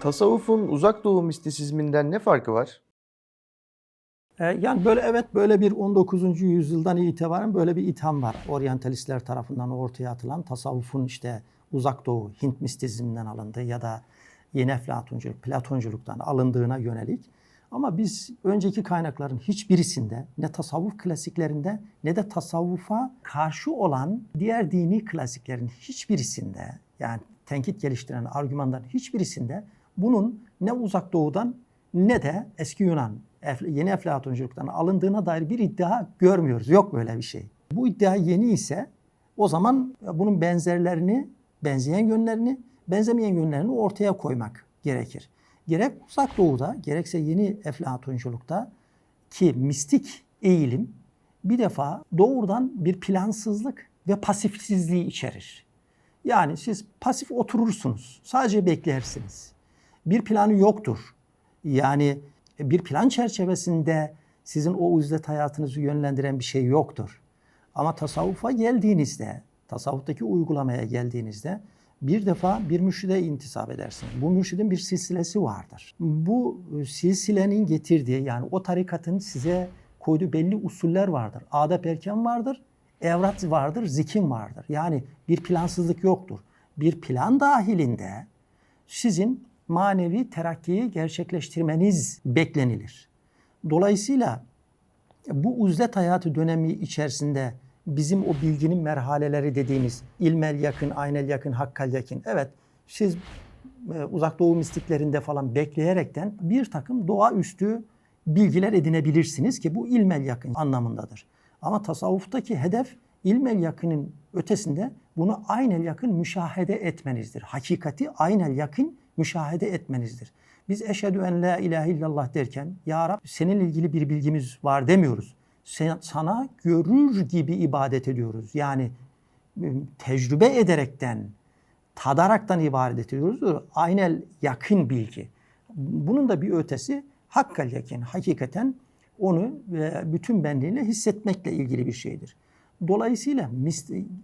Tasavvufun uzak doğu mistisizminden ne farkı var? E, Yani böyle evet böyle bir 19. yüzyıldan itibaren böyle bir itham var. Oryantalistler tarafından ortaya atılan tasavvufun işte uzak doğu Hint mistizminden alındığı ya da yeni Eflatunculuk, Platonculuktan alındığına yönelik. Ama biz önceki kaynakların hiçbirisinde ne tasavvuf klasiklerinde ne de tasavvufa karşı olan diğer dini klasiklerin hiçbirisinde yani tenkit geliştiren argümanların hiçbirisinde bunun ne uzak doğudan ne de eski Yunan, yeni Eflatunculuktan alındığına dair bir iddia görmüyoruz. Yok böyle bir şey. Bu iddia yeni ise o zaman bunun benzerlerini, benzeyen yönlerini, benzemeyen yönlerini ortaya koymak gerekir. Gerek uzak doğuda gerekse yeni Eflatunculukta ki mistik eğilim bir defa doğrudan bir plansızlık ve pasifsizliği içerir. Yani siz pasif oturursunuz. Sadece beklersiniz. Bir planı yoktur. Yani bir plan çerçevesinde sizin o uzlet hayatınızı yönlendiren bir şey yoktur. Ama tasavvufa geldiğinizde, tasavvuftaki uygulamaya geldiğinizde bir defa bir mürşide intisap edersiniz. Bu mürşidin bir silsilesi vardır. Bu e, silsilenin getirdiği yani o tarikatın size koyduğu belli usuller vardır. Adab erken vardır, evrat vardır, zikin vardır. Yani bir plansızlık yoktur. Bir plan dahilinde sizin manevi terakkiyi gerçekleştirmeniz beklenilir. Dolayısıyla bu uzlet hayatı dönemi içerisinde bizim o bilginin merhaleleri dediğimiz ilmel yakın, aynel yakın, hakkal yakın. Evet siz e, uzak doğu mistiklerinde falan bekleyerekten bir takım doğaüstü bilgiler edinebilirsiniz ki bu ilmel yakın anlamındadır. Ama tasavvuftaki hedef ilmel yakının ötesinde bunu aynel yakın müşahede etmenizdir. Hakikati aynel yakın müşahede etmenizdir. Biz eşhedü en la ilahe illallah derken ya Rab seninle ilgili bir bilgimiz var demiyoruz. Sen, sana görür gibi ibadet ediyoruz. Yani e, tecrübe ederekten, tadaraktan ibadet ediyoruz. Aynel yakın bilgi. Bunun da bir ötesi hakkal yakın. Hakikaten onu ve bütün benliğiyle hissetmekle ilgili bir şeydir. Dolayısıyla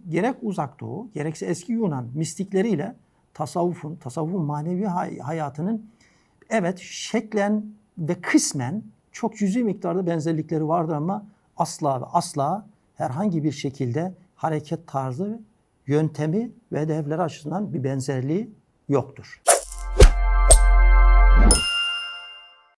gerek uzak doğu gerekse eski Yunan mistikleriyle tasavvufun, tasavvufun manevi hayatının evet şeklen ve kısmen çok cüzi miktarda benzerlikleri vardır ama asla ve asla herhangi bir şekilde hareket tarzı, yöntemi ve hedefleri açısından bir benzerliği yoktur.